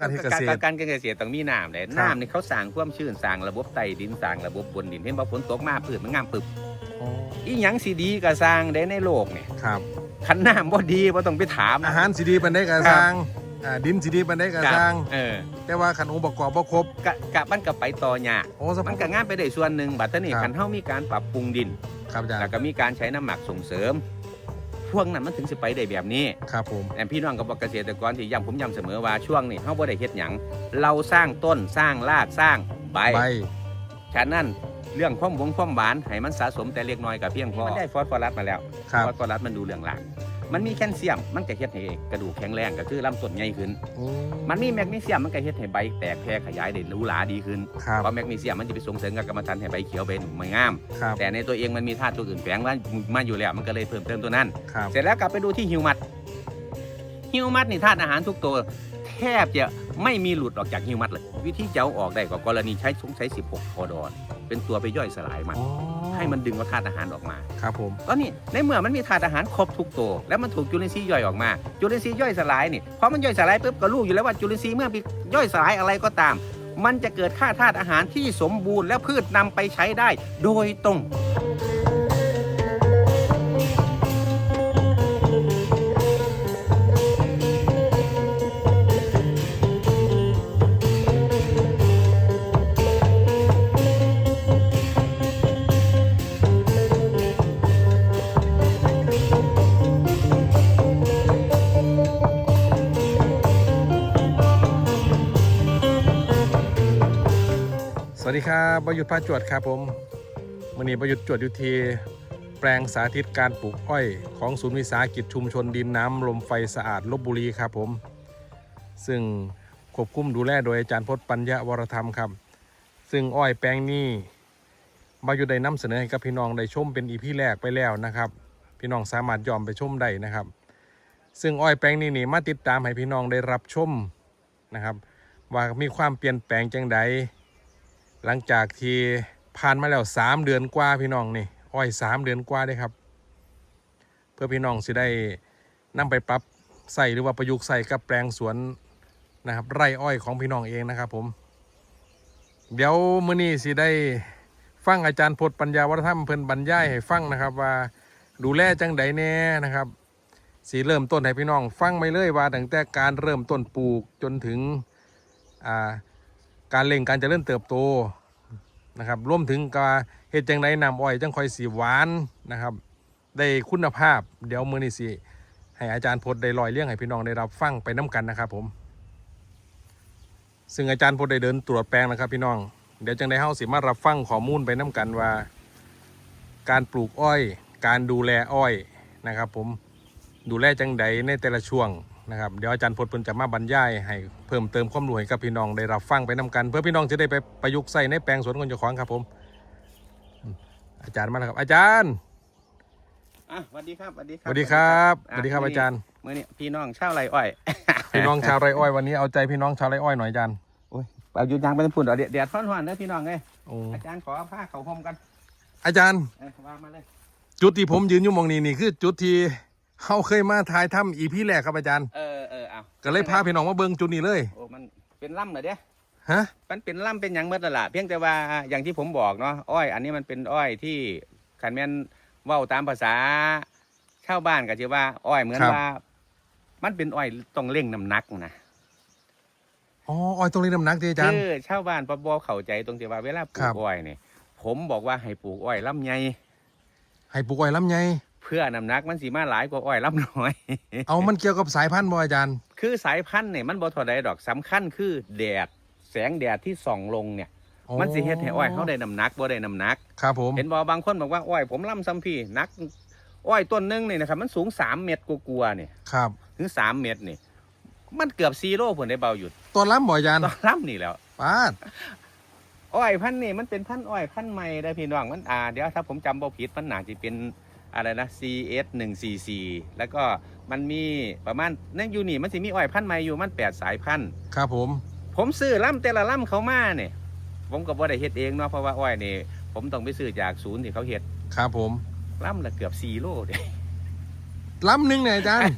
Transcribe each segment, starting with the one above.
การเฮ็ดเกษตร การเกษตรต้องมีน้ำเลยครับน้ำนี่เขาสร้างความชื้นสร้างระบบใต้ดินสร้างระบบบนดินเห็นบ่ฝนตกมาพืชมันงามปึบอ๋ออีหยังสิดีก็สร้างได้ในโลกนี่ครับคันน้ำบ่ดีบ่ต้องไปถามอาหารสิดีปานใดก็สร้างอ่าดินสิดีปานใดก็ครับสร้างเออแต่ว่าคันองค์ประกอบบ่ครบกะกะมันก็ไปต่อยากโอ้สมมันก็งามไปได้ส่วนหนึ่งบัดนี้ครับคันเฮามีการปรับปรุงดินครับอาจารแล้วย์ก็มีการใช้น้ำหมักส่งเสริม พวกนั้นมันถึงสิไปได้แบบนี้ครับผมแต่พี่น้องกับเกษตรกรที่ย้ำผมย้ำเสมอว่าช่วงนี้เฮาบ่ได้เฮ็ดหยังเราสร้างต้นสร้างรากสร้างใบใบฉะนั้นเรื่องความหวงความหวานให้มันสะสมแต่เล็กน้อยกับเพียงพอมันได้ฟอสฟอรัสมาแล้วครับฟอสฟอรัสมันดูเรื่องหลัก มันมีแคลเซียมมันก็เฮ็ดให้กระดูกแข็งแรงก็คือลำต้นใหญ่ขึ้นโอ้มันมีแมกนีเซียมมันก็เฮ็ดให้ใบแตกแพร่ขยายได้หรูหราดีขึ้นครับเพราะแมกนีเซียมมันจะไปส่งเสริมกับกรรมฐานให้ใบเขียวใบหนุ่มใบงาม ครับ แต่ในตัวเองมันมีธาตุตัวอื่นแฝงมามาอยู่แล้วมันก็เลยเพิ่มเติมตัวนั้น ครับ เสร็จแล้วกลับไปดูที่ฮิวมัสฮิวมัสนี่ธาตุอาหารทุกตัวแทบจะไม่มีหลุดออกจากฮิวมัสเลย วิธีจะเอาออกได้ก็กรณีใช้สงใช้ 16 พอดอน เป็นตัวไปย่อยสลายมัน อ๋อให้มันดึงเอาธาตุอาหารออกมา ครับผมก็นี่ในเมื่อมันมีธาตุอาหารครบทุกตัว แล้วมันถูกจุลินทรีย์ย่อยออกมา จุลินทรีย์ย่อยสลายนี่พอมันย่อยสลายปุ๊บก็รู้อยู่แล้วว่าจุลินทรีย์เมื่อมีย่อยสลายอะไรก็ตาม มันจะเกิดค่าธาตุอาหารที่สมบูรณ์และพืชนำไปใช้ได้โดยตรง ดีครับประยุทธ์พาจวดครับผมวันนี้ประยุทธ์จวดอยู่ที่แปลงสาธิตการปลูกอ้อย ของศูนย์วิสาหกิจชุมชนดินน้ำลมไฟสะอาดลบบุรีครับผม ซึ่งควบคุมดูแลโดยอาจารย์พจน์ปัญญาวรธรรมครับ ซึ่งอ้อยแปลงนี้มาอยู่ได้นำเสนอให้กับพี่น้องได้ชมเป็นอีพีแรกไปแล้วนะครับ พี่น้องสามารถยอมไปชมได้นะครับ ซึ่งอ้อยแปลงนี้นี่มาติดตามให้พี่น้องได้รับชมนะครับ ว่ามีความเปลี่ยนแปลงจังใด หลังจากที่ผ่านมาแล้วสามเดือนกว่าพี่น้องนี่อ้อยสามเดือนกว่าได้ครับ เพื่อพี่น้องสิได้นำไปปรับใส่หรือว่าประยุกต์ใส่กับแปลงสวนนะครับ ไร่อ้อยของพี่น้องเองนะครับผม เดี๋ยวมื้อนี้สิได้ฟังอาจารย์พจน์ปัญญาวัฒนธรรมเพิ่นบรรยายให้ฟังนะครับว่าดูแลจังใดแน่นะครับสีเริ่มต้นให้พี่น้อง ฟังไปเลยว่าตั้งแต่การเริ่มต้นปลูกจนถึงอ่า การเล่งการเจริญเติบโตนะครับรวมถึงการเฮ็ดจังไดนำอ้อยจังคอยสีหวานนะครับ ได้คุณภาพเดี๋ยวมือนี้สิให้อาจารย์พจน์ได้ลอยเลี้ยงให้พี่น้องได้รับฟังไปน้กันนะครับผม ซึ่งอาจารย์พจน์ได้เดินตรวจแปลงนะครับพี่น้อง เดี๋ยวจังได้เฮาสิมารับฟังข้อมูลไปน้กันว่า การปลูกอ้อย การดูแลอ้อยนะครับ ผมดูแลจังใดในแต่ละช่วง นะครับเดี๋ยวอาจารย์พจน์เพิ่นจะมาบรรยายให้เพิ่มเติมความรู้ให้กับพี่น้องได้รับฟังไปนํกัน เพื่อพี่น้องจะได้ไปประยุกต์ใส่ในแปลงสวนของเจ้าของครับผมอืมอาจารย์มาแล้วครับ อาจารย์อะสวัสดีครับสวัสดีคสรับวัสดีครับอะสวัสดีครับอาจารย์ มื่อนี้พี่น้องชาวไรอ้อย พี่น้องชาวไร่อ้อยวันนี้เอาใจพี่น้องชาวไร่อ้อยหน่อยอาจารย์โอ้ยเอาอยู่ยางไปทั้งพุ่นเอาเดี๋ยวเดี๋ยวท่อนหวานนะพี่น้องเอ้ยโอ้อาจารย์ขอผ้าเขาห่มกันอาจารย์ เอ้ยว่ามาเลย จุดที่ผมยืนอยู่หมองนี้นี่คือจุดที่ เขาเคยมาถ่ายถ้ำอีพีแรกครับอาจารย์ เออเออเอาก็เลยพาพี่น้องมาเบิ่งจุดนี้เลย โอ้มันเป็นล่ำเหรอเด้ฮะ มันเป็นล่ำเป็นหยังเมื่อตละเพียงแต่ว่าอย่างที่ผมบอกเนาะอ้อย อันนี้มันเป็นอ้อยที่ขันแม่นเว้าตามภาษาชาวบ้านก็จะว่า อ้อยเหมือนว่า มันเป็นอ้อยต้องเร่งน้ำหนักนะอ๋ออ้อยตรงนี้น้ำหนักดีอาจารย์ คือชาวบ้านปบเข้าใจตรงที่ว่าเวลาปลูครักบ อ้อยเนี่ยผมบอกว่าให้ปลูกอ้อยลำไยให้ปลูกอ้อยลำไย เพื่อน้ำหนักมันสีมาหลายกว่าอ้อยลำน้อย เอามันเกี่ยวกับสายพันธุ์บ่อาจารย์ คือสายพันธุ์เนี่ยมันบ่เท่าใดดอกสำคัญคือแดดแสงแดดที่ส่องลงเนี่ยอ๋อมันสิเฮ็ดให้อ้อยเขาได้น้ำหนักบ่ได้น้ำหนัก ครับผม เห็นบ่บางคนบอกว่าอ้อยผมล่ำซ้ำพี่หนัก อ้อยต้นหนึงนี่นะครับมันสูง3เมตรกลัวาๆเนี่ยครับ ถึง3เมตรนี่มันเกือบซีโร่ผลได้เบาหยุดตัวล้ำบ่อาจารย์ตอนล่ำนี่แล้ว ป้าด อ้อยพันธุ์นี่มันเป็นพันธุ์อ้อยพันธุ์ใหม่ได้อพี่น้องมันอ่าเดี๋ยวถ้าผมจำบ่ผิดมันน่าจะเป็น อะไรนะ CS 1 4 4แล้วก็มันมีประมาณนั่นอยู่นี่มันสิมีอ้อยพันธุ์ใหม่อยู่มันแปดสายพันธุ์ ครับผม ผมซื้อล่ำแต่ละล่ำเขามาเนี่ยผมก็บ่ได้เฮ็ดเองเนาะเพราะว่าอ้อยนี่ผมต้องไปซื้อจากศูนย์ที่เขาเฮ็ดครับผมล่ำละเกือบ4โลเด้ล้ำหนึ่งเนี่ยอาจารย์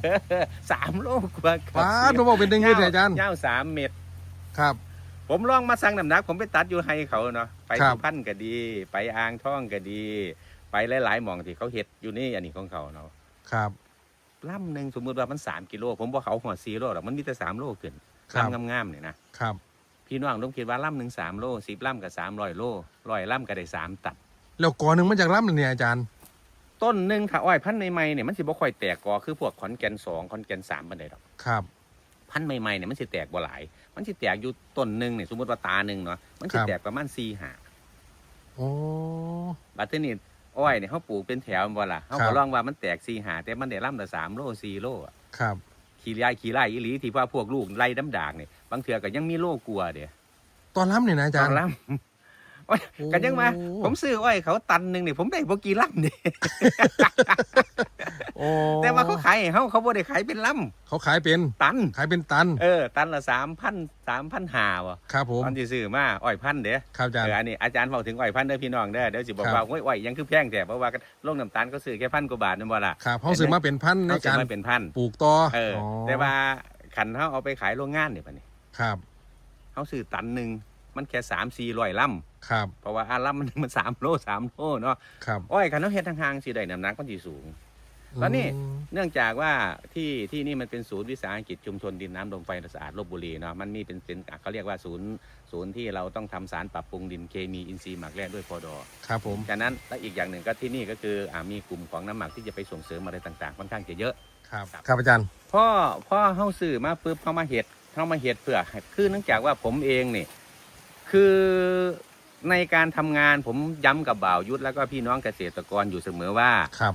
สามโลกว่าป้าดมาบอกเป็นหนึ่งยืดเนี่ยอาจารย์ ยาวสามเมตร ครับ ผมลองมาสั่งน้ำหนัก ผมไปตัดอยู่ให้เขาเนาะไปครัสุบพรรณก็ดี ไปอ่างทองก็ดี ไปหลายๆหม่องที่เขาเฮ็ดอยู่นี่อันนี้ของเขาเนาะครับล่ำหนึ่งสมมติว่ามันสามกิโลผมบอกเขาหัวสี่โลหรอกมันมีแต่สามโลขึ้นครับล่ำงามๆเนี่ยนะครับ พี่น้องต้องคิดว่าล่ำหนึ่งสามโลสิบล่ำกับสามร้อยโลร้อยล่ำก็ได้สามตัดแล้วกอหนึ่งมันจากล่ำเลยเนี่ยอาจารย์ ต้นหนึ่งถ้าอ้อยพันธุ์ใหม่ๆเนี่ยมันสิบ่ค่อยแตกกอคือพวกขอนแก่นสองขอนแก่นสามปันใดดอกครับพันธุ์ใหม่ๆเนี่ยมันสิแตกบ่หลาย มันสิแตกอยู่ต้นหนึ่งเนี่ยสมมติว่าตาหนึ่งเนาะมันสิครับแตกประมาณสี่หาโอ้บัดทีนี้ อ้อยเนี่ยเขาปลูกเป็นแถวบ่ล่ะเขาครัก็บลองว่ามันแตกสี่หาแต่มันได้ล่ำแต่สามโลสี่โลอะครับขี่ไล่ขี่ไล่อีหลีที่ว่าพวกลูกไล่น้ำด่างเนี่ยบางเถื่อก็ยังมีโลกลัวเดียตอนล่ำเนี่ยนะอาจารย์ตอนล่ำโอ้ย กันยังมาโอ้ผมซื้ออ้อยเขาตันหนึ่งเนี่ยผมได้พวกกี่ล่ำเนี่ยโอ้แต่ว่าเขาขายให้เขาเขาบ่ได้ขายเป็นล่เขาขายเป็นำตัน ขายเป็นตัน เออ ตันละสามพันสามพันหาวะครับผมตอนที่ซื้อมาอ้อยพันเด้อครับอาจารเอย์ออันนี้อาจารย์บอกถึงอ้อยพันเด้อพี่น้องเด้อเดี๋ยวสิบอกครับว่าโอ้ยอ้อยยังคือแพงแต่เพราะว่าลงน้ำตาลก็ซื้อแค่พันกว่าบาทนั่นบ่ล่ะครับเขาซื้อมาเป็นพันในเขาซื้กาอรมาเป็นพันปลูกต่อเออออแต่ว่าขันเขาเอาไปขายโรงงานเนี่ยปะนี่ครับเขาซื้อตันหนึ่ง มันแค่สามสี่ร้อยลครับำเพราะว่าอาลำมันมันสามโลสามโลเนาะครับอ้อยขันเขาเฮ็ดทางห่างๆสิได้น้ำหนักมันสิสูง แล้วนี่ อืมเนื่องจากว่าที่ที่นี่มันเป็นศูนย์วิสาหกิจชุมชนดินน้ำลมไฟสะอาดลบบุรีเนาะมันมีเป็นเป็นเขาเรียกว่าศูนย์ศูนย์ที่เราต้องทำสารปรับปรุงดินเคมีอินทรีย์หมักแร่ด้วยพอดอครับผมฉะนั้นและอีกอย่างหนึ่งก็ที่นี่ก็คืออ่ามีกลุ่มของน้ำหมักที่จะไปส่งเสริมอะไรต่างๆค่อนข้างจะเยอะ ครับ ครับครับอาจารย์ พ่อพ่อเฮาซื้อมาปุ๊บเข้ามาเห็ดเข้ามาเห็ดเพื่อให้คือเนื่องจากว่าผมเองนี่ คือในการทำงานผมย้ำกับบ่าวยุทธแล้วก็พี่น้องเกษตรกรอยู่เสมอว่า ครับ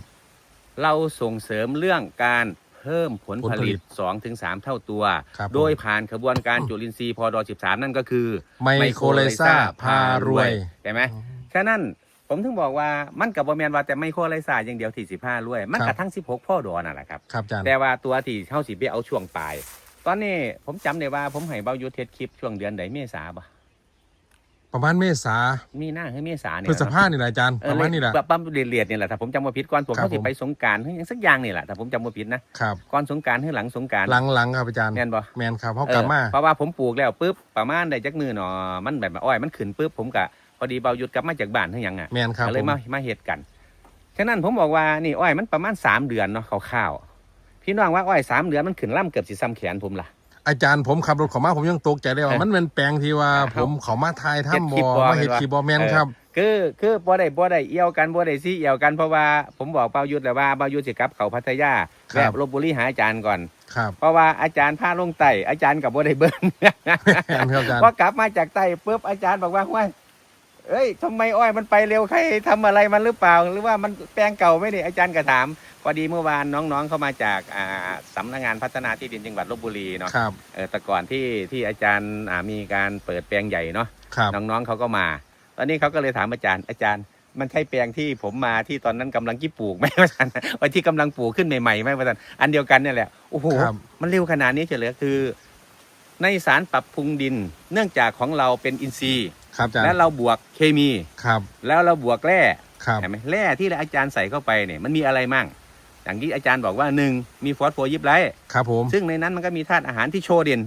เราส่งเสริมเรื่องการเพิ่มผลผลผผลิลิตต2-3ถึงเท่าตัว ครับผม โดยผ่านกระบวนการจุลินทรีย์พอดอ13 นั่นก็คือ ไมโครไลซ่าพารวย ใช่ไหมฉะนั้นผมถึงบอกว่ามันกับบแมนว่าแต่ไมโครไลซ่าอย่างเดียวที่15รวย มันครักบระทั่ง16 พ่อดอนั่นแหละครับ ครับอาจารย์ แต่ว่าตัวที่เท่าสิไปเอาช่วงปลาย ตอนนี้ผมจำได้ว่าผมให้เบายุทธเทศคลิปช่วงเดือนไหนเมษาปะ ประมาณเมษามีหน้าให้เมษาเนี่ยพฤษภานี่แหละอาจารย์เอปอระมาณนี้แหละปั๊มเรียดเรียดเนี่ยแหละถ้าผมจำว่าผิดก่อนผมครับเขาสิผมไปสงกรารหรือยังสักอย่างนี่แหละถ้าผมจำว่าผิดนะครับก่อนสงกรารหรือหลังสงกรารหลังหลังครับอาจารย์แม่นบ่แมนครับเขากลับมาเออเพราะว่าผมปลูกแล้วปุ๊บประมาณได้จักมือหนอมันแบบว่าอ้อยมันขึ้นปุ๊บผมกะพอดีเบาหยุดกลับมาจากบ้านทั้งยังอะแมนครับก็เลผยมมามาเฮ็ดกันฉะนั้นผมบอกว่านี่อ้อยมันประมาณสามเดือนเนาะคร่าวๆพี่น้องว่าอ้อยสามเดือนมันขึ้นล่ำเกือบสิซ้ำแขนผมล่ะ อาจารย์ผมขับรถเขามาผมยังตกใจเลยเอว่าอมันเป็นแปลงที่ว่าคผรับมเขามาทายเฮ็ดถ้ำคลิบปอบ่มาเห็ดเห็นว่าขีบอแมนครับ คือคือบ่ได้บ่ได้เอี่ยวกันบ่ได้ซีเอี่ยวกันเพราะว่าผมบอกเบาหยุดแล้วว่าเบาหยุดสิกลับเขาพัทยาครับแวะลบบุรีหาอาจารย์ก่อนครับเพราะว่าอาจารย์พาลงไต่อาจารย์กับบ่ได้เบิ่งแมนครับอาจารย์พอกลับมาจากไต่ปุ๊บอาจารย์บอกว่าว่า เอ้ยทำไมอ้อยมันไปเร็วใครทำอะไรมันหรือเปล่า หรือว่ามันแปลงเก่าไหมนี่อาจารย์ก็ถาม พอดีเมื่อวานน้องๆเข้ามาจากอ่าสำนักงานพัฒนาที่ดินจังหวัดลบบุรีเนาะครับเออแต่ก่อนที่ที่อาจารย์อ่ามีการเปิดแปลงใหญ่เนาะ ครับ น้องๆเขาก็มา ตอนนี้เขาก็เลยถามอาจารย์ อาจารย์ มันใช่แปลงที่ผมมาที่ตอนนั้นกำลังกี้ปลูกไหม อาจารย์ว่าที่กำลังปลูกขึ้นใหม่ๆไหมอาจารย์อันเดียวกันเนี่ยแหละ โอ้โห ครับ มันเร็วขนาดนี้เฉลยคือ ในสารปรับปรุงดิน เนื่องจากของเราเป็นอินทรีย์ ครับอาจารย์และเราบวกเคมี ครับแล้วเราบวกแร่ครับเห็นไหมแร่ที่อาจารย์ใส่เข้าไปเนี่ยมันมีอะไรมั่ง อย่างที่อาจารย์บอกว่าหนึ่งมีฟอสโฟยิบไรท์ครับผมซึ่งในนั้นมันก็มีธาตุอาหารที่โชว์เด่น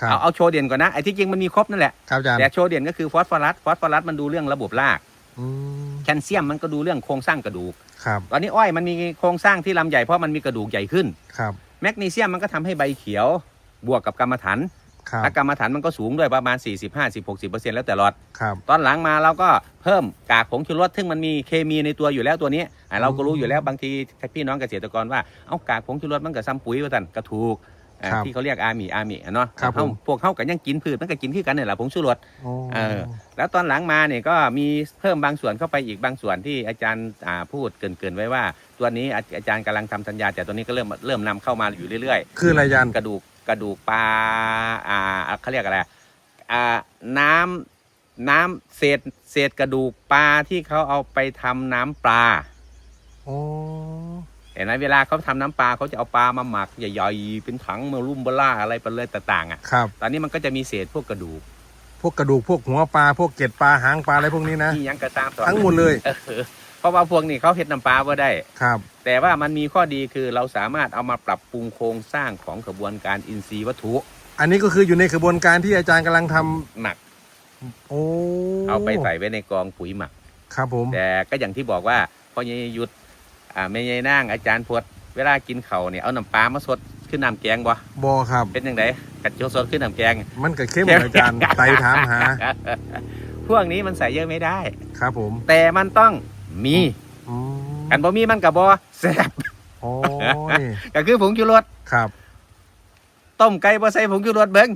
ครับเอาเอาโชว์เด่นก่อนนะไอ้ที่จริงมันมีครบนั่นแหละครับอาจารย์แต่โชว์เด่นก็คือฟอสฟอรัสฟอสฟอรัสมันดูเรื่องระบบรากอืมแคลเซียมมันก็ดูเรื่องโครงสร้างกระดูกครับตอนนี้อ้อยมันมีโครงสร้างที่ลำใหญ่เพราะมันมีกระดูกใหญ่ขึ้นครับแมกนีเซียมมันก็ทำให้ใบเขียวบวกกับกรรมฐาน ครับและกรรมฐานมันก็สูงด้วยประมาณ 40 50 60แล้วแต่ลอด ครับ ตอนหลังมาเราก็เพิ่มกากผงชูรสซึ่งมันมีเคมีในตัวอยู่แล้วตัวนี้อะเราก็รู้อยู่แล้วบางทีพี่น้องเกษตรกรว่าเอากากผงชูรสมันก็ซ้ำปุ๋ยว่าท่านกระถูกอะครับที่เขาเรียกอาหมีอาหมีอะเนาะครับผมเฮาพวกเขาก็ยังกินพืชมันก็กินที่กันเนี่ยแหละผงชูรส โอ้เออแล้วตอนหลังมาเนี่ยก็มีเพิ่มบางส่วนเข้าไปอีกบางส่วนที่อาจารย์อ่าพูดเกรินๆไว้ว่า ตัวนี้อาอาจารย์กำลังทำสัญญา แต่ตัวนี้ก็เริ่มเริ่มนำเข้ามาอยู่เรื่อยคืออะไรอาจารย์ๆกระดูก กระดูกปลาอ่าเขาเรียกอะไรอ่าน้ำน้ำเศษเศษกระดูกปลาที่เขาเอาไปทำน้ำปลาโอ้เห็นไหมเวลาเขาทำน้ำปลาเขาจะเอาปลามาหมักใหญ่ๆเป็นถังมารุ่มเบล่าอะไรไปเลยต่างๆอะครับตอนนี้มันก็จะมีเศษพวกกระดูก พวกกระดูกพวกหัวปลาพวกเกล็ดปลาหางปลาอะไรพวกนี้นะที่ยังกระตามต่อทั้งหมดเลย เออเพราะว่าพวกนี้เขาเห็ดน้ำปลาว่าได้ ครับ แต่ว่ามันมีข้อดีคือเราสามารถเอามาปรับปรุงโครงสร้างของกระบวนการอินทรีย์วัตถุอันนี้ก็คืออยู่ในกระบวนการที่อาจารย์กำลังทำหมัก โอ้เอาไปใส่ไว้ในกองปุ๋ยหมัก ครับผม แต่ก็อย่างที่บอกว่าพ่อใหญ่ยุดอ่าแม่ใหญ่นางอาจารย์พวดเวลากินเขาวเนี่ยเอาน้ำปลามาสดขึ้นน้ำแกงบ่บอครับ เป็นยังไงกัดโจสดขึ้นน้ำแกง มันก็เข้มเหมือนอาจารย์ไตถามหา พวกนี้มันใส่เยอะไม่ได้ ครับผม แต่มันต้อง มีอืมกันบ่มีมันกับบ่แซ่บโอ้ยก็คือผงชูรสครับ ต้มไก่บ่ใส่ผงชูรสเบิ่ง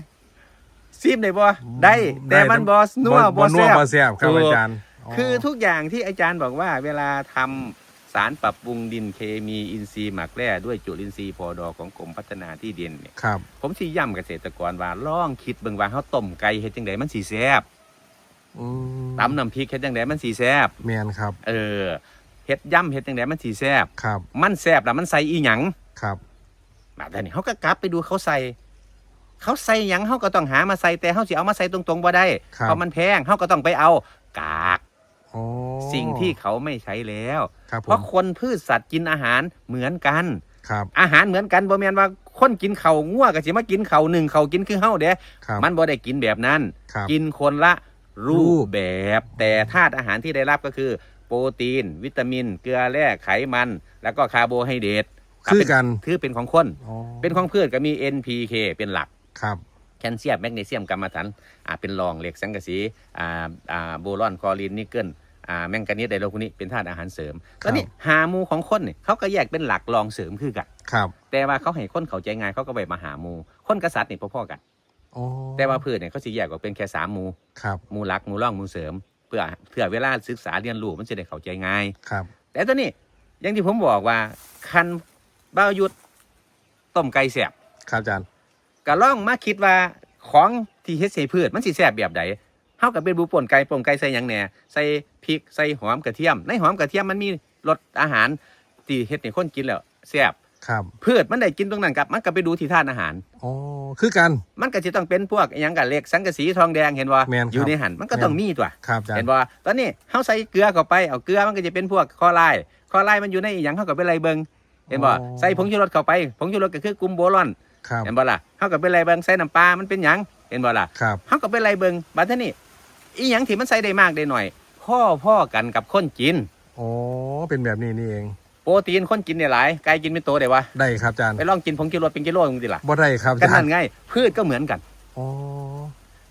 ซีมได้บ่ได้ แต่มันบ่นัวบ่นัวแซ่บบ่แซ่บครับถูกอาจารย์คือทุกอย่างที่อาจารย์บอกว่า เวลาทำสารปรับปรุงดินเคมีอินทรีย์หมักแร่ด้วยจุลินทรีย์พอดอของกรมพัฒนาที่ดินเนี่ยครับผมสิย้ำเกษตรกรว่าลองคิดเบิ่งว่าเฮาต้มไก่เฮ็ดจังไดมันสิแซ่บ อืมตำน้ำพริกเฮ็ดจังไดมันสิแซ่บแมนครับเออเฮ็ดย่ำเฮ็ดจังไดมันสิแซ่บครับมันแซ่บแล้วมันใส่อีหยังครับแบบนี้เฮาก็กลับไปดูเขาใส่ เขาใส่หยังเฮาก็ต้องหามาใส่แต่เฮาสิเอามาใส่ตรงๆบ่ได้ครับเพราะมันแพงเฮาก็ต้องไปเอากาก โอ้สิ่งที่เขาไม่ใช้แล้ว ครับผเพราะมคนพืชสัตว์กินอาหารเหมือนกัน ครับอาหารเหมือนกันบ่แม่นว่าคนกินข้าวงัวก็สิมากินข้าวหนึ่งข้าวกินคือเฮาเด้ ครับมันบ่ได้กินแบบนั้น ครับกินคนละ รูรูปปแบบ แต่ธาตุอาหารที่ได้รับก็คือ โปรตีน วิตามิน เกลือแร่ไขมัน แล้วก็คาร์โบไฮเดรตคือกันคือเป็นของคนอ๋อเป็นของพืชก็มี NPK เป็นหลักครับแคลเซียมแมกนีเซียมกัมมันถันอ่าเป็นรองเหล็กสังกะสีอ่าอ่าโบรอนคลอรีนนิกเกิลอ่าแมงกานีสไดโลคุนี้เป็นธาตุอาหารเสริมตอนนี้หาหมูของคนเนี่ยเขาก็แยกเป็นหลักรองเสริมคือกันครับ แต่ว่าเขาให้คนเข้าใจง่ายเขาก็ไปมาหาหมูคนกษัตริย์นี่พ่อๆกัน โอ้แต่ว่าพืชเนี่ยเขาสิแยกออกเป็นแค่สามหมูครับหมูหลักหมูร่องหมูเสริม เพื่อเพื่อเวลาศึกษาเรียนรู้มันจะได้เข้าใจง่าย ครับ แต่ตอนนี้อย่างที่ผมบอกว่าคันบ้าวยุดต้มไก่แสบครับอาจารย์ก็ลองมาคิดว่าของที่เฮ็ดใส่พืชมันสิแซ่บแบบใดเฮากับเป็นบูป่นไก่ป่นไก่ใส่หยังแหน่ใส่พริกใส่หอมกระเทียม ในหอมกระเทียมมันมีรสอาหารที่เฮ็ดให้คนกินแล้วแซ่บ ครับพืชมันได้กินตรงนั้นกับ มันก็ไปดูที่ธาตุอาหารโอ้คือกัน มันก็จะต้องเป็นพวกอหยังกับเหล็กสังกะสีทองแดงเห็นบ่แม่นครับอยู่ในหันมันก็ต้องมีตัว ครับอาจารเห็นย์บ่ตอนนี้เฮาใส่เกลือเข้าไป เอาเกลือมันก็จะเป็นพวกคอไลน์คอไลน์มันอยู่ในอหยังเฮาก็เป็นไรเบิงเห็นบ่ใส่ผงชูรสเข้าไป ผงชูรสก็คือกลุ่มโบรอน ครับ เห็นบ่ล่ะเฮาก็เป็นไรเบิงใส่น้ำปลา มันเป็นหยัง เห็นบ่ล่ะครับเฮาก็เป็นไรเบิงบัดทีนี้อีหยังที่มันใส่ได้มากได้หน่อย พ่อพ่อกันกับคนกินโอ้เป็นแบบนี้นี่เอง โปรตีนคนกินเนี่ยหลายไก่กินเป็นโตได้วะได้ครับอาจารย์ไปลองกินผงชูรสเป็นกิโลมึงสิล่ะบ่ได้ครับอาก็จารนั่นย์ไงพืชก็เหมือนกันโอ้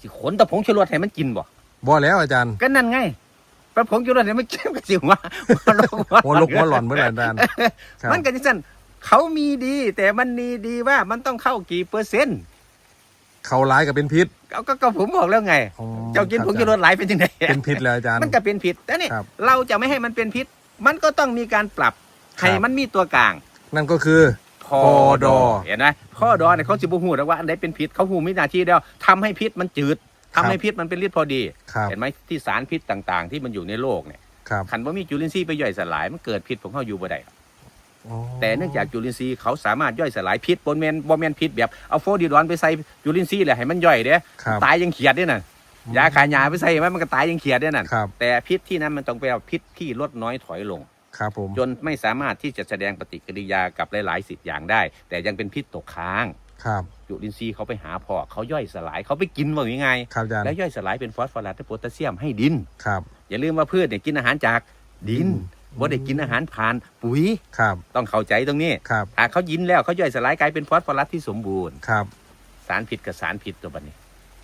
สิขนแต่ผงชูรสให้มันกินบ่บ่แล้วอาจารย์ก็นั่นไงไปผงชูรสให้มันกินก็สิว่า หัวลกหัวหล่อนเมื่อไหร่อาจารย์ครับมันก็จังซั่นเขามีดี แต่มันมีดีว่ามันต้องเข้ากี่เปอร์เซ็นต์เขาร้ายกับเป็นพิษก็ก็ก็ผมบอกแล้วไง อ๋อเจ้ากินผงชูรสหลายเป็นจังไดเป็นพิษแล้วอาจารย์ มันก็เป็นผิดแต่นี่ครับ เราจะไม่ให้มันเป็นพิษ มันก็ต้องมีการปรับครับ ให้มันมีตัวกลาง นั่นก็คือพอพอดอเห็นไหมพอดอเนี่ยเขาสิบหูแล้วว่าอันใดเป็นพิษเขาหูไม่นาทีเดียวทำให้พิษมันจืดทำให้พิษมันเป็นฤทธิ์พอดีครับเห็นไหมที่สารพิษต่างๆ ที่มันอยู่ในโลกเนี่ยครับขันว่ามีจุลินทรีย์ไปย่อยสลายมันเกิดพิษของเขาอยู่บ่ได้อ๋อแต่เนื่องจากจุลินทรีย์เขาสามารถย่อยสลายพิษบนเมนบนเมนพิษแบบเอาโฟดีดอนไปใส่จุลินทรีย์แหละให้มันย่อยเด้ครับตายยังเขียดด้วยน่ะยาขายยาไปใส่ไหมมันก็ตายยังเขียดด้วยน่ะครับแต่พิษที่นั้นมันต้องไปเอาพิษที่ลดน้อยถอยลง ครับผม จนไม่สามารถที่จะแสดงปฏิกิริยากับหลาย ๆ สิทธิ์อย่างได้ แต่ยังเป็นพิษตกค้าง ครับจุลินทรีย์เขาไปหาพอเขาย่อยสลายเขาไปกินว่ายังไง ครับอาจารย์แล้วย่อยสลายเป็นฟอสฟอรัสและโพแทสเซียมให้ดิน ครับ อย่าลืมว่าพืชเนี่ยกินอาหารจากดินอืมบ่ได้กินอาหารผ่านปุ๋ย ครับ ต้องเข้าใจตรงนี้ครับถ้าเขายินแล้วเขาย่อยสลายกลายเป็นฟอสฟอรัสที่สมบูรณ์ ครับ สารผิดกับสารผิดตัวบัดนี้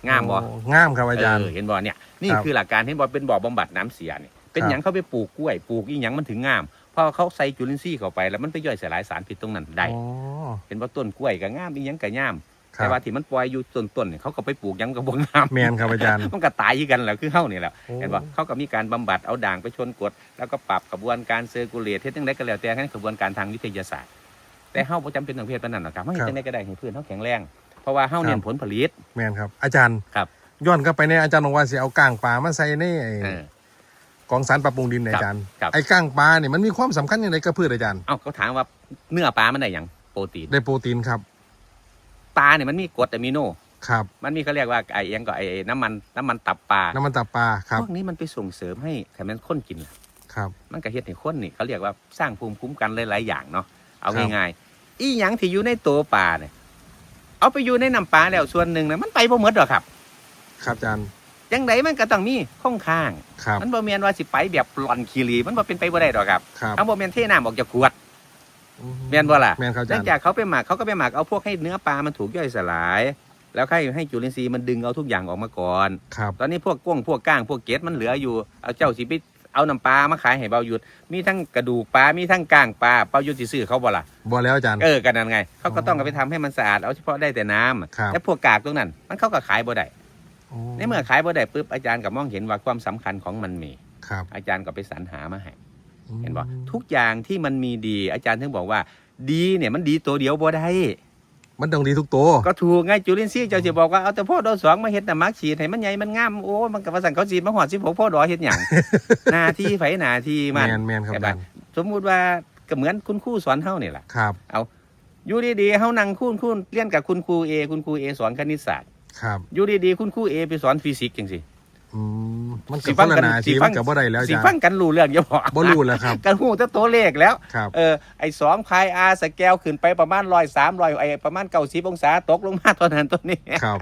งามบ่โอ้งามครับอาจารย์เออเห็นบ่เนี่ย นี่ครับคือหลักการเห็นบ่เป็นบ่อบำบัดน้ำเสียเนี่ย เป็นครับหยังเขาไปปลูกกล้วยปลูกอีหยังมันถึงงามพอเขาใส่จุลินทรีย์เข้าไปแล้วมันไปย่อยสลายสารพิษตรงนั้นได้อ๋อ เป็นว่าต้นกล้วยก็งามอีหยังก็งาม ครัแต่บว่าที่มันปล่อยอยู่ต้นๆเนี่ยเขาก็ไปปลูกหยังก็บ่งามแมนครับอาจารย์ มันก็ตายคือกันแหล้วคือเฮานี่แหละโอ้เห็นบ่เขาก็มีการบำบัดเอาด่างไปชนกรดแล้วก็ปรับกระบวนการเซอร์คูลเลตเฮ็ดจังไดก็แล้วแต่งั้นกระบวนการทางวิทยาศาสตร์ แต่เฮาบ่จำเป็นต้องเฮ็ดปานนั้นหรอกครับเฮาเฮ็ดจังไดก็ได้ให้พืชเฮาแข็งแรงเพราะว่าเฮาเน้นผลผลิต แมนครับ อาจารย์ครับ ย้อนกลับไปในอาจารย์บอกว่าสิเอาก้างปลามาใส่ในไอ้เออ กองสารปรับปรุงดินเนี่ยครับอาจารย์ ครับ ไอ้ก้างปลาเนี่ยมันมีความสำคัญอย่างไรกับพืชอาจารย์ เอ้าเขาถามว่าเนื้อปลามันได้หยังโปรตีนได้โปรตีนครับ ปลาเนี่ยมันมีกรดอะมิโน ครับ มันมีเขาเรียกว่าไอ้หยังก็ไอ้น้ำมันน้ำมันตับปลาน้ำมันตับปลาครับ พวกนี้มันไปส่งเสริมให้ไขมันข้นกินล่ะครับ มันก็เฮ็ดให้คนนี่เขาเรียกว่าสร้างภูมิคุ้มกันหลายๆอย่างเนาะเอาครับ ง่ายๆอีหยังที่อยู่ในตัวปลาเนี่ยเอาไปอยู่ในน้ำปลาแล้วส่วนหนึ่งนะมันไปบ่หมดหรอกครับ ครับอาจารย์ จังไดมันก็ต้องมีข้องข้าง ครับ มันบ่แม่นว่าสิไปแบบหลอนคีรีมันบ่เป็นไปบ่ได้ดอกครับครับเอาบ่แม่นเทน้ำออกจากขวดอืแม่นบ่ล่ะแม่นครับอาหลัจางรย์ จากเขาไปหมักเขาก็ไปหมักเอาพวกให้เนื้อปลามันถูกย่อยสลาย แล้วให้ให้จุลินทรีย์มันดึงเอาทุกอย่างออกมาก่อน ครับ ตอนนี้พวกก้งพวกก้างพวกเกล็ดมันเหลืออยู่เอาเจ้าสิไปเอาน้ำปลามาขายให้เบาหยุด มีทั้งกระดูกปลา มีทั้งก้างปลาเบาหยุดสิซื้อเขาบ่ล่ะ บ่แล้วอาจารย์ เออกันนั่นไง เขาก็ต้องเอาไปทำให้มันสะอาด เอาเฉพาะได้แต่น้ำครับ แล้วพวกกากตรงนั้น มันเขาก็ขายบ่ได้โอ้ ในเมื่อขายบ่ได้ปุ๊บอาจารย์ก็มองเห็นว่าความสำคัญของมันมีครับ อาจารย์ก็ไปสรรหามาให้อืมเห็นบ่ทุกอย่างที่มันมีดี อาจารย์ถึงบอกว่า ดีเนี่ยมันดีตัวเดียวบ่ได้มันต้องดีทุกตัวก็ถูกไงจุลินทรีย์เจ้าสิบอกว่าเอาแต่พ่อดอสองมาเฮ็ดน้ำมักฉีดให้มันใหญ่มันงามโอ้มันกับว่าสั่งเขาฉีดมาหอดสิบหกพ่อดอเฮ็ดหยังหน้าที่ไผหน้าที่มันแมนแมนครับใช่อาปะจารย์สมมุติว่าก็เหมือนคุณครูสอนเฮานี่แหละครับอยู่ดีๆเฮานั่งคูนคูนเรียนกับคุณครูเอคุณครูเอสอนคณิตศาสตร์ ครับอยู่ดีๆคุณครูเอไปสอนฟิสิกส์จังซี่อืมมันสิกับฟัคงนละกันหนาสิทีฟัมังนกับบ่ได้แล้วสิอาจารฟังย์กันรู้เรื่องอย่าบอกบ่รู้แล้วครับ กันฮู้แต่ตัวเลขแล้วครับเออไอ้สองพายอาสแกลขึ้นไปประมาณร้อยสามร้อยไอ้ประมาณเก้าสิบองศาตกลงมาตัวนั้นตัวนี้ครับ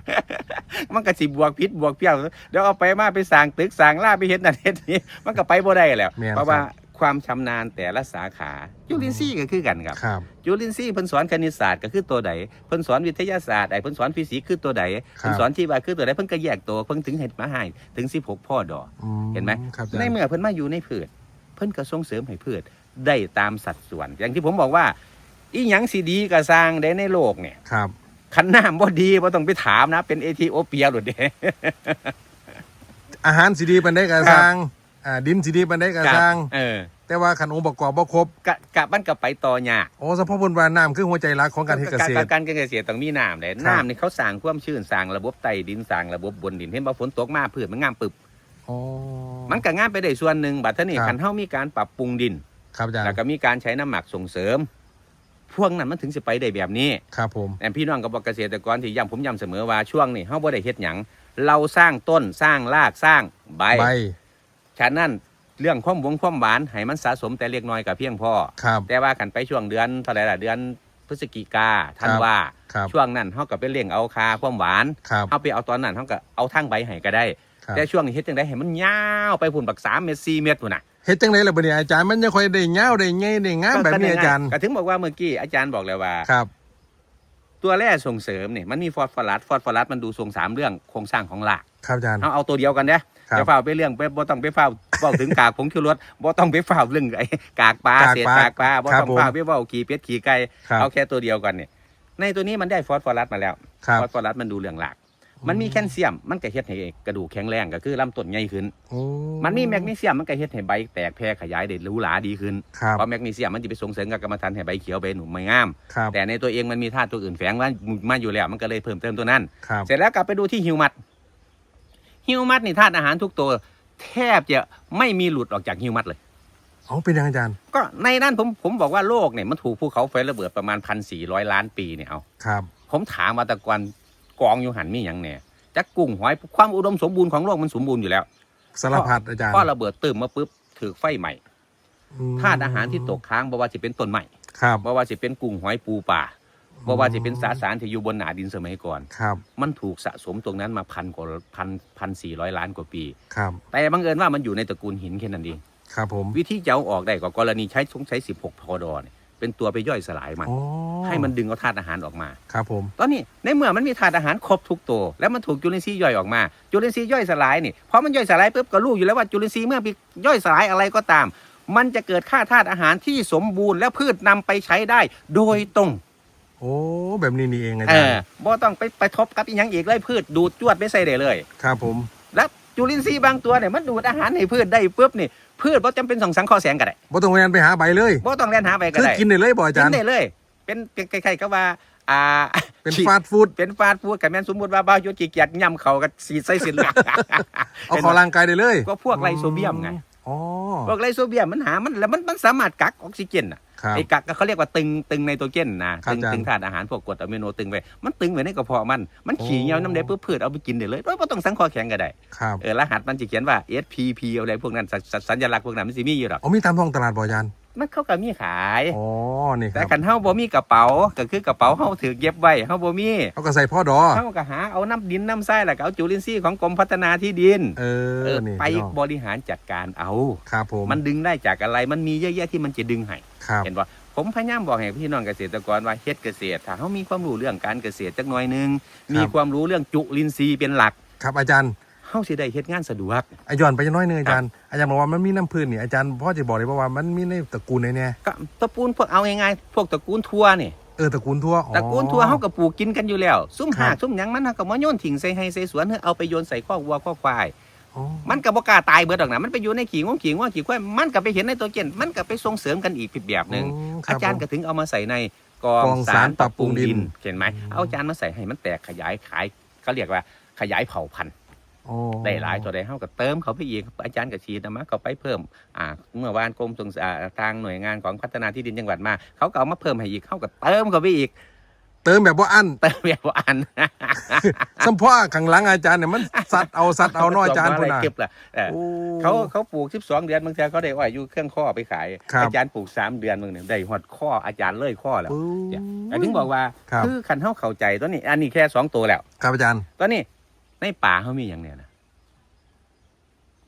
มันก็สิบวกพิษบวกเปรี้ยวเดี๋ยวเอาไปมาไปสร้างตึกสร้างล่าไปเฮ็ดนั่นเฮ็ดนี่มันก็ไปบ่ได้แล้วแม่นเพราะว่า ความชำนาญแต่ละสาขาจุลินทรีย์ก็คือกันครับครับจุลินทรีย์เพิ่นสอนคณิตศาสตร์ก็คือตัวใดเพิ่นสอนวิทยาศาสตร์ไอ้เพิ่นสอนฟิสิกส์คือตัวใดครับเพิ่นสอนชีวะคือตัวใดเพิ่นก็แยกตัวเพิ่นถึงเห็ดมาให้ถึง16พ่อดอกอืเห็นไหมครับอาจารในย์เมื่อเพิ่นมาอยู่ในพืช เพิ่นก็ส่งเสริมให้พืชได้ตามสัดส่วน อย่างที่ผมบอกว่า อีหยังสิดีก็สร้างได้ในโลกเนี่ยครับคันน้ำบ่ดีบ่ต้องไปถามนะ เป็นเอธิโอเปียหลุดเด้อาหารสีดีปันได้กระครับสร้าง อ่าดินสีดีปันได้กระสร้างเออ แต่ว่าขันองค์ประกอบบ่ครบกะกะมันก็ไปต่อยากโอ้สมพบนวาน้ำคือหัวใจรักของการเฮ็ดเกษตรการเกษตรต้องมีน้ำเลยครับน้ำนี่เขาสร้างความชื้นสร้างระบบใต้ดินสร้างระบบบนดินเห็นบ่ฝนตกมาพืชมันงามปึบโอ้มันก็งามไปได้ส่วนหนึ่งบัดเท่านี้ครับคันเฮามีการปรับปรุงดิน ครับอาจารแล้วย์ก็มีการใช้น้ำหมักส่งเสริม พวกนั้นมันถึงสิไปได้แบบนี้ ครับผมแต่พี่น้องกับบอกเกษตรกรที่ย้ำผมย้ำเสมอว่าช่วงนี้เฮาบ่ได้เฮ็ดหยังเราสร้างต้นสร้างรากสร้างใบใบ ฉะนั้นเรื่องความหวงความหวานให้มันสะสมแต่เล็กน้อยก็เพียงพอครับแต่ว่าขันไปช่วงเดือนเท่าไหร่ล่ะเดือนพฤศจิกาธันวาครับช่วงนั้นเฮาก็ไปเลี้ยงเอาคาความหวานครับเฮาไปเอาตอนนั้นเฮาก็เอาทั้งใบให้ก็ได้ครับแต่ช่วงนี้เฮ็ดจังได๋ให้มันยาวไปพุ่นบัก3เมตร4เมตรพุ่นน่ะเฮ็ดจังไดล่ะบัดนี้อาจารย์มันจะค่อยได้เงาวได้ไงได้งามแบบนี้อาจารย์ก็ถึงบอกว่าเมื่อกี้อาจารย์บอกแล้วว่าครับ ตัวแร่ส่งเสริมเนี่ยมันมีฟอสฟอรัสฟอสฟอรัสมันดูทรงสามเรื่องโครงสร้างของหลักครับอาจารย์เอาเอาตัวเดียวกันเด้ ครับจะเฝ้าไปเรื่องไปบ่ต้องไปเฝ้าเฝ้าถึงกากผงชูรสบ่ต้องไปเฝ้าเรื่องไอ้กากปลากากเศษปลากากปลาบ่ครับต้องเฝ้าผมไปเฝ้าขี่เป็ดขี่ไก่ครับ เอาแค่ตัวเดียวกันเนี่ยในตัวนี้มันได้ฟอสฟอรัสมาแล้วครับฟอสฟอรัสมันดูเรื่องหลัก มันมีแคลเซียมมันก็เฮ็ดให้กระดูกแข็งแรงก็คือลำต้นใหญ่ขึ้น โอ้มันมีแมกนีเซียมมันก็เฮ็ดให้ใบแตกแพร่ขยายได้หรูหราดีขึ้น ครับเพราะแมกนีเซียมมันจะไปส่งเสริมกับกรรมฐานให้ใบเขียวใบหนุ่มไม่งาม ครับแต่ในตัวเองมันมีธาตุตัวอื่นแฝงมามาอยู่แล้วมันก็เลยเพิ่มเติมตัวนั้น ครับเสร็จแล้วกลับไปดูที่ฮิวมัส ฮิวมัสนี่ธาตุอาหารทุกตัว แทบจะไม่มีหลุดออกจากฮิวมัสเลยเอาเป็นยังอาจารย์ ก็ในนั้นผมผมบอกว่าโลกเนี่ยมันถูกภูเขาไฟระเบิดประมาณพันสี่ร้อยล้านปีเนี่ยเอาครับ ผมถามมาแตะกอนกองอยู่หันมีอย่างเนี่ยจักกุ้งหอยความอุดมสมบูรณ์ของโลกมันสมบูรณ์อยู่แล้วสารพัดอาจารย์พอระเบิดตื่มมาปุ๊บถือไฟใหม่อืมธาตุอาหารที่ตกค้างบ่ว่าจะเป็นต้นใหม่ครับบ่ว่าจะเป็นกุ้งหอยปูปลา บ่ว่าจะเป็นสาสารที่อยู่บนหนาดินสมัยก่อน ครับ มันถูกสะสมตรงนั้นมาพันกว่าพันพันสี่ร้อยล้านกว่าปี ครับ แต่บังเอิญว่ามันอยู่ในตระกูลหินแค่นั้นเอง ครับผม วิธีจะเอาออกได้ก็กรณีใช้สงใช้16พอดอเนี่ยเป็นตัวไปย่อยสลายมันอ๋อให้มันดึงเอาธาตุอาหารออกมา ครับผม ตอนนี้ในเมื่อมันมีธาตุอาหารครบทุกตัว แล้วมันถูกจุลินทรีย์ย่อยออกมา จุลินทรีย์ย่อยสลายนี่พอมันย่อยสลายปุ๊บก็รู้อยู่แล้วว่าจุลินทรีย์เมื่อมีย่อยสลายอะไรก็ตาม มันจะเกิดค่าธาตุอาหารที่สมบูรณ์และพืชนำไปใช้ได้ โดยตรง โอ้แบบนี้นี่เองอาเอจารอย์บ่ต้องไปไปทบกับอีหยังอีกเลยพืชดูดจวดไม่ใส่ได้เลย ครับผม แล้วจุลินทรีย์บางตัวเนี่ยมันดูดอาหารให้พืชได้ปุ๊บนี่พืชบ่จำเป็นส่องสังเคอแสงก็ได้บ่ต้องเรียนไปหาใบเลยบ่ต้องเล่นหาไปก็คือได้กินได้เลยบ่อากิจารนย์ได้เลย เป็นคล้ายๆกับว่าอ่าเป็นฉีดฟาสต์ฟู้ดเป็นฟาสต์ฟู้ดกับแม่นสมมุติว่าบ้าวยุขี้เกียจย่ำเขากับสีใส่สินเอาเข้าร่างกายได้เลย ก็พวกไลโซเบียมไงอ๋อพวกไลโซเบียมมันหามันแล้วมันมันสามารถกักออกซิเจนอะครับ ไอ้กักก็เขาเรียกว่าตึงตึงไนโตรเจนนะครับตึงอาจารย์ตึงธาตุอาหารพวกกรดอะมิโนตึงไว้มันตึงไว้ในกระเพาะมันมันขี่โอ้เหี่ยวน้ำได้ปุ๊บพืชเอาไปกินได้เลยโดยบ่ต้องสังเคอแข็งก็ได้ครับเออรหัสมันจะเขียนว่า SPP อะไรพวกนั้นสัญสัญลักษณ์พวกนั้นมันสิมีอยู่หรอกเอามีตามท้องตลาดบ่อาจารย์มันเขาก็มีขายอ๋อนี่คแต่รับคันเฮาบ่มีกระเป๋าก็คือกระเป๋าเฮาถือเก็บไว้เฮาบ่มีเขาก็ใส่พ่อดอเฮาก็หาเอาน้ำดินน้ำทรายแล้วก็เอาจุลินทรีย์ของกรมพัฒนาที่ดิน เอเอออนี่ไปพี่น้องบริหารจัดการเอาครับผมมันดึงได้จากอะไรมันมีเยอะแยะที่มันจะดึงให้ ครับ เห็นบ่ผมพยายามบอกให้พี่น้องเกษตรกรว่าเฮ็ดเกษตรถ้าเฮามีความรู้เรื่องการเกษตรจักหน่อยหนึงมีความรู้เรื่องจุลินทรีย์เป็นหลักครับอาจารย์เฮาสิได้เฮ็ดงานสะดวก อาย้อนไปจะน้อยหนึงอาจารย์อาจารย์บอกว่ามันมีน้ำพื้นนี่อาจารย์พ่อจะบอกเลยว่ามันมีในตระกูลไหนเนี่ยก็ตระกูลพวกเอาง่ายๆพวกตระกูลทั่วนี่เออตระกูลทั่วอ๋อ ตระกูลทั่วเฮาก็ปลูกกินกันอยู่แล้ว ซุ่มครัหาบกซุ่มหยังมันเฮาก็มาโยนทิ้งใส่ให้ใส่สวนเฮาเอาไปโยนใส่ข้อกวัวข้อกควายอ๋อ มันก็บ่กล้าตายเบิดดอกนะมันไปอยู่ในขี้งวงขี้งวงขี้ควายมันก็ไปเห็นในตัวเจนมันก็ไปส่งเสริมกันอีกผิดแบบหนึงอืมคอาบจารย์ผมก็ถึงเอามาใส่ในกองกองสารสารปรับปรุงดินเห็นไหมอืมเอาอาจารย์มาใส่ให้มันแตกขยายขายเขาเรียกว่าขยายเผ่าพันธุ์อ๋อได้หลายตัวได้เฮาก็เติมเขาไปอีกอาจารย์ก็ฉีดนะมาเขาไปเพิ่มอ่าเมื่อวานกรมส่งอ่าทางหน่วยงานของพัฒนาที่ดินจังหวัดมา เขาก็เอามาเพิ่มให้อีกเขาก็เติมเขาไปอีก เติมแบบว่าอันเติมแบบว่าอันสัมพ่อข้างหลังอาจารย์เนี่ยมันสัตว์เอาสัตว์เอาเน้อยอาจารย์อะพุ่ไรนน่ะเก็บล่ะเออโอ้เขาเขาปลูก12เดือนบางทีเขาได้อ้อยอยู่เครื่องข้อไปขายครับอาจารย์ปลูก3เดือนมึงเนี่ยได้หอดข้ออาจารย์เลยข้อแล้วโอ้เนี่ยอันถึงบอกว่าครับคือคันเฮาเข้าใจตัวนี้ อันนี้แค่2ตัวแล้วครับอาจารย์ตัวนี้ในป่าเขามีอย่างเนี้ยนะ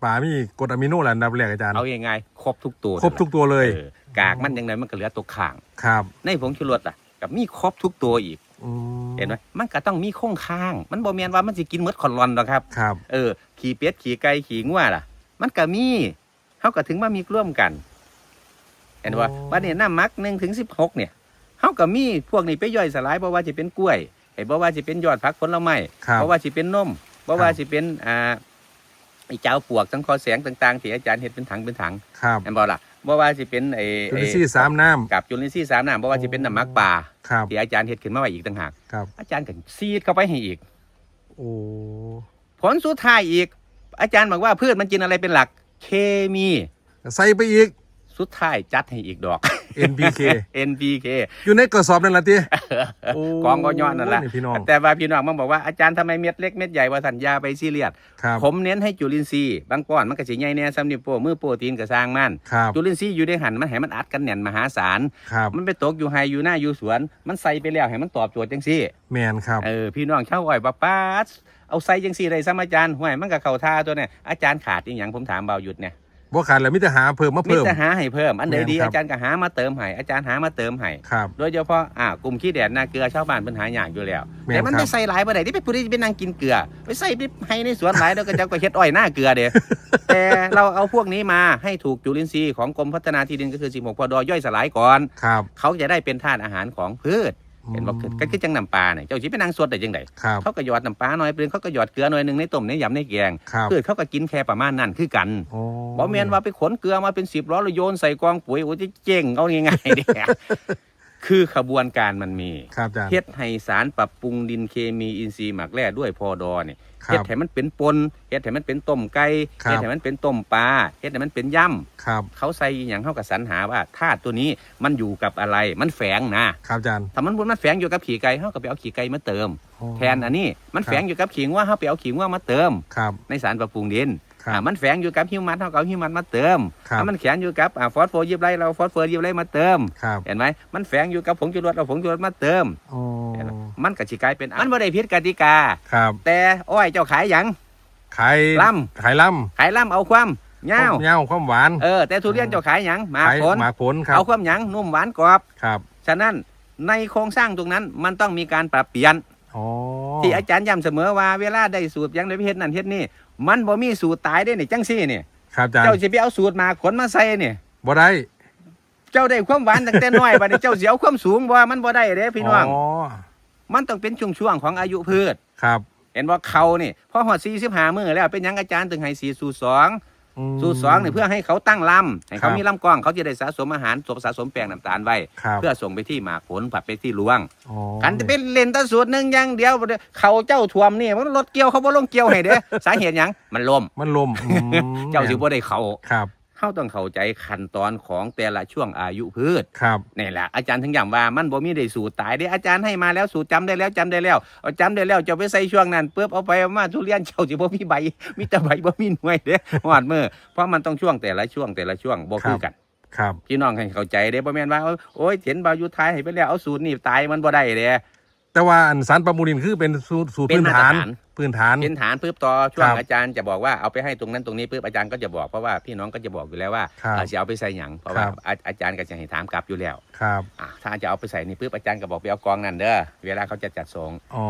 ป่ามีกรดอะมิโนแหละอันดับแรกอาจารย์เอายังไงครบทุกตัวครบทุกตัวเลยออกากมันยังไงมันก็เหลือตัวข้างครับ ในผงชูรสอะ กับมีครบทุกตัวอีก อืมเห็นไหมมันก็ต้องมีโค้งข้าง มันบ่แม่นว่ามันสิกินหมดคอนรอนหรอกครับ ครับ เออ ขี่เป็ดขี่ไก่ขี่งัวล่ะ มันก็มีเขาก็ถึงมามีร่วมกัน เห็นว่าวันนี้น้ำมักหนึ่งถึงสิบหกเนี่ยเขาก็มีพวกนี้ไปย่อยสลายเพราะว่าจะเป็นกล้วยเห็นบ่ว่าจะเป็นยอดผักผลไม้ครับเพราะว่าจะเป็นนมเพราะว่าครับจะเป็นอ่าไอ้เจ้าปวกสังเคอแสงต่างๆที่อาจารย์เห็นเป็นถังเป็นถังครับเห็นบ่ล่ะบ่ว่าจะเป็นไอ้จุไอ้ลินทรีย์สามน้กับจุลินทรีย์สามน้ำบ่ว่าจะเป็นน้ำมักป่าำ ครับ ที่อาจารย์เห็ดขึ้นมาไว้อีกต่างหากครับ อาจารย์ก็ซีดเข้าไปให้อีก โอ้ผลสุดท้ายอีก อาจารย์บอกว่าพืชมันกินอะไรเป็นหลัก เคมี ใส่ไปอีก สุดท้ายจัดให้อีกดอก NPK NPK อยู่ในกระสอบนั่นแหละทีโอ้กองก็ย้อนนั่นแหละนี่พี่น้องแต่ว่าพี่น้องมันบอกว่าอาจารย์ทำไมเม็ดเล็กเม็ดใหญ่ว่าสัญญาไปซีเรียสครับผมเน้นให้จุลินทรีย์บางก้อนมันก็สิใหญ่แน่ซ้ำนิ้วโป้มือโปรตีนก็สร้างมันครับจุลินทรีย์อยู่ในหันมันให้มันอัดกันแน่นมหาศาลครับมันไปตกอยู่ไฮอยู่หน้าอยู่สวน มันใส่ไปแล้วให้มันตอบโจทย์จังซี่แมนครับเออพี่น้องชาวอ้อยป้าป้าดเอาใส่จังซี่ได้ซ้ำอาจารย์ห่วยมันก็เข้าท่าตัวเนี่ยอาจารย์ขาดอีหยังผมถามเบาหยุดเนี่ย บ่ขาดแล้วมิแต่หาเพิ่มมามิเพิ่มจะหาให้เพิ่ม อันใดดีแม่นครับ อาจารย์ก็หามาเติมให้อาจารย์หามาเติมให้ครับ โดยเฉพาะอ่ากลุ่มขี้แดดนาเกลือชาวบ้านปัญหาอย่างอยู่แล้ว แม่นแต่มันครับไม่ใส่หลายบ่ได้ที่ไปพูดที่ไปนั่งกินเกลือไปใส่ไปให้ในสวนหลายแล้วก็จะก็เฮ็ดอ้อยหน้าเกลือเด้ แต่เราเอาพวกนี้มาให้ถูกจุลินทรีย์ของกรมพัฒนาที่ดินก็คือ 16พดย่อยสลายก่อน ครับ เขาจะได้เป็นธาตุอาหารของพืช เห็นบอกก็คือจังน้ำปลาเนี่ยเจ้าสิไปนั่งสดได้จังไดครับเขาก็หยอดน้ำปลาหน่อยเปลืนเขาก็หยอดเกลือหน่อยหนึงในต้มในยำในแกงครับพืชเขาก็กินแค่ประมาณนั้นคือกันโอ้บ่แม่นว่าไปขนเกลือมาเป็นสิบล้อแล้วโยนใส่กองปุ๋ยโอ้ยจะเจ๊งเอาง่ายๆเด้คือขบวนการมันมีครับอาจารย์เฮ็ดให้สารปรับปรุงดินเคมีอินทรีย์หมักแร่ด้วยพอดอเนี่ย คเฮ็ดรับให้มันเป็นปนเฮ็ดให้มันเป็นต้มไก่ครับเฮ็ดให้มันเป็นต้มปลาเฮ็ดให้มันเป็นย่ครับำเขาใส่อหย่างเขากับสรรหาว่าธาตุตัวนี้มันอยู่กับอะไรมันแฝงนะครับอาจารย์ถ้ามันบ่มันแฝงอยู่กับขี้ไก่เขาก็ไปเอาขี้ไก่มาเติม โอ้ แทนอันนี้มันครับ แฝงอยู่กับขิงว่าเขาไปเอาขิงว่ามาเติม ครับ ในสารปรับปรุงดินครับ อ่ามันแฝงอยู่กับฮิวมัสเขาก็เอาฮิวมัสมาเติมครับถ้ามันแฝงอยู่กับอ่าฟอสโฟยิบไรเราฟอสเฟอร์ยิบไรมาเติมครับเห็นไหมมันแฝงอยู่กับผงชูรสเอาผงชูรสมาเติมโอ้เห็นไหมมันก็สิกลายเป็นมันบ่ได้ผิดกติกาครับแต่อ้อยเจ้าขายหยังขายล่ขายล่ขายล่ำเอาความำเงาวเงาความหวานเออแต่ทุเรียนเจ้าขายหยังหมากขายผลหมากผลครับเอาความหยังนุ่มหวานกรอบครับ ฉะนั้นในโครงสร้างตรงนั้นมันต้องมีการปรับเปลี่ยน อ๋อที่อาจารย์ย้ำเสมอว่าเวลาได้สูตรหยังได้ไปเฮ็ดนั่นเฮ็ดนี่ มันบ่มีสูตรตายได้นี่จังซี่นี่ครับอาจารย์เจ้าสิไปเอาสูตรมาขนมาใส่นี่บ่ได้ เจ้าได้ความหวานตั้งแต่น้อยบัดนี้เจ้าสิเอาความสูงบ่มันบ่ได้เด้พี่น้องอ๋อมันต้องเป็นช่วงๆของอายุพืชครับ เห็นว่าเขานี่พอฮอด45มื้อแล้วเป็นหยังอาจารย์ถึงให้4สู่2อืม สู่2นี่เพื่อให้เขาตั้งลำให้ครัเขาบมีลำกล้องเขาจะได้สะสมอาหารสะสมแป้งน้ำตาลไว้ครับเพื่อส่งไปที่หมากผลผัดไปที่รวงอ๋อกันจะเป็นเล่นแตะสูตรหนึงอย่างเดียวบ่ได้เขาเจ้าท่วมนี่มันรถเกี่ยวเขาบ่ลงเกี่ยวให้เด้สาเหตุหยังมันล่มมันลมอืมเจ้าสิบ่ได้เขาครับ เขาต้องเข้าใจขั้นตอนของแต่ละช่วงอายุพืชครับ นี่แหละอาจารย์ถึงย้ำว่ามันบ่มีได้สูตรตายเด้อาจารย์ให้มาแล้วสูตรจำได้แล้วจำได้แล้วเอาจำได้แล้วจะไปใส่ช่วงนั้นปุ๊บเอาไปเอามาทุเรียนเจ้าสิบ่มีใบมีแต่ใบบ่มีหน่วยเด้หอดมือเพราะมันต้องช่วงแต่ละช่วงแต่ละช่วงบ่คือกัน ครับ พี่น้องให้เข้าใจเด้บ่แม่นว่าโอ้ยเห็นบาอยู่ท้ายให้ไปแล้วเอาสูตรนี่ตายมันบ่ได้เด้ แต่ว่าอันสารประมูลินคือเป็นสูตรสูตรเป็นพื้นฐาน มาตรฐาน พื้นฐาน เป็นฐานปุ๊บต่อช่วคงรับอาจารย์จะบอกว่าเอาไปให้ตรงนั้นตรงนี้ปุ๊บอาจารย์ก็จะบอกเพราะว่าพี่น้องก็จะบอกอยู่แล้วว่าครับเอาจะเอาไปใส่หยังเพราะว่าครับ อาอาจารย์ก็จะให้ถามกลับอยู่แล้วครับอะถ้าจะเอาไปใส่นี่ปุ๊บอาจารย์ก็บอกไปเอากองนั่นเด้อเวลาเขาจะจัดส่งอ๋อ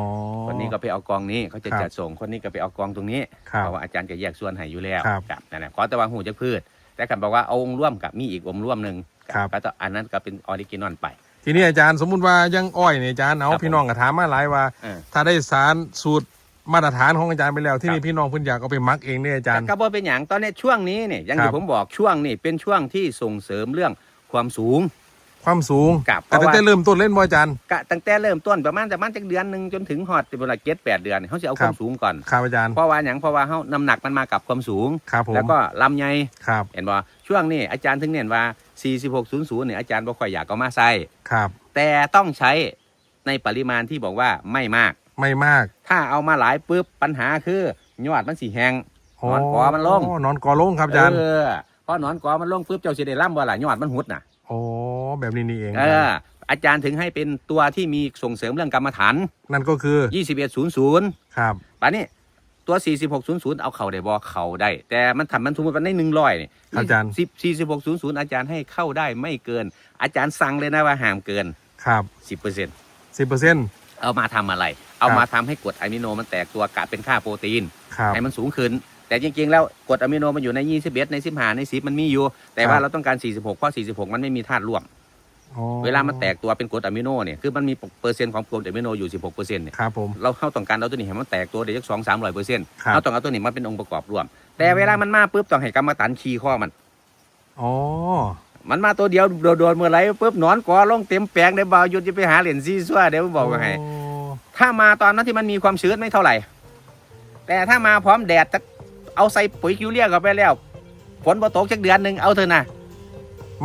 คนนี้ก็ไปเอากองนี้เขาจะครับจัดส่งคนนี้ก็ไปเอากองตรงนี้ครับเพราะว่าอาจารย์จะแยกส่วนให้อยู่แล้วครับครับนั่นแหละขอแต่ว่าหูจะพืชแต่กันบอกว่าเอาองค์ร่วมกับมีอีกองค์ร่วมหนึ่งครับ ก็ต้องอันนั้นก็เป็นออริจินอลไป ทีนี้อาจารย์สมมุติว่ายังอ้อยเนี่ยอาจารย์เอาครับพี่น้องก็ถามมาหลายว่า เออ ถ้าได้สารสูตรมาตรฐานของอาจารย์ไปแล้ว ที่ครับนี่พี่น้องเพิ่นอยากเอาไปมักเองเนี่ยอาจารย์ก็บ่เป็นอย่างตอนนี้ช่วงนี้เนี่ยอย่างครัที่บ ผมบอกช่วงนี้เป็นช่วงที่ส่งเสริมเรื่องความสูง ความสูงกับเพแต่ราะตั้งว่า แต่เริ่มต้นเล่นบ่อาจารย์ กะตั้งแต่เริ่มต้นประมาณแต่มันจากเดือนหนึ่งจนถึงฮอดเวลาเจ็ดแปดเดือนเขาจะเอาคครับวามสูงก่อน ครับอาจารย์เพราะว่าอย่างเพราะว่าเขาน้ำหนักมันมากับความสูง ครับผมแล้วก็ลำไยครับ เห็นบ่ช่วงนี้อาจารย์ถึงเน้นว่า 4600เนี่ยอาจารย์บ่ค่อยอยากเอามาใส่ครับ แต่ต้องใช้ในปริมาณที่บอกว่าไม่มาก ไม่มาก ถ้าเอามาหลายปุ๊บปัญหาคือยอดมันสีแหงหนอนกอมันลงนอนกอลงครับอาจารย์เออพอหนอนกอมันลงปุ๊บเจ้าสิได้ล่ำบ่ล่ะยอดมันหุดน่ะโอ้แบบนี้นี่เองเอออาจารย์ถึงให้เป็นตัวที่มีส่งเสริมเรื่องกรรมฐาน นั่นก็คือ 2100 ครับป่านนี้ ตัว 4600 เอาเข่าได้บ่เข่าได้ แต่มันทำมันสมมติมันได้100นี่อาจารย์ 10 4600 อาจารย์ให้เข้าได้ไม่เกิน อาจารย์สั่งเลยนะว่าห้ามเกิน ครับ 10%สิบเปอร์เซ็นต์ เอามาทำอะไร เอาครับมาทำให้กรดอะมิโนมันแตกตัวกลายเป็นค่าโปรตีน ครับ ให้มันสูงขึ้น แต่จริงๆ แล้วกรดอะมิโนมันอยู่ใน 21 ใน 15 ใน 10 มันมีอยู่ แต่ว่าเราต้องการ 46 เพราะ 46 มันไม่มีธาตุร่วม อ๋อเวลามันแตกตัวเป็นกรดอะมิโนเนี่ยคือมันมีเปอร์เซ็นต์ของกรดอะมิโนอยู่ 16เปอร์เซ็นต์เนี่ยครับผม เราเข้าต้องการเอาตัวนี้ให้มันแตกตัวเดี๋ยวสักสองสามร้อยเปอร์เซ็นต์ครับเราต้องเอาตัวนี้มาเป็นองค์ประกอบร่วม แต่เวลามันมาปุ๊บต้องให้กรรมฐานคีย์ข้อมัน อ๋อ มันมาตัวเดียวโดดๆเมื่อไหรปุ๊บหนอนกอลงเต็มแปลงได้บ่าวหยุดจะไปหาเหรียญซีซัวเดี๋ยวบอกว่าให้ถ้ามาตอนนั้นที่มันมีความชื้นไม่เท่าไหร่ แต่ถ้ามาพร้อมแดดจะเอาใส่ปุ๋ยคิวเรียเข้าไปแล้วฝนบ่ตกจักเดือนหนึ่งเอาเถอะนะ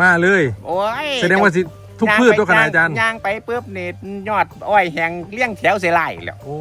มาเลย โอ้ยแสดงว่าสิทุกพืชตัวขนาดอาจารย์ ย่างไปปุ๊บเนี่ยยอดอ้อยแห้งเลี้ยงแถวเสียไล่แล้ว โอ้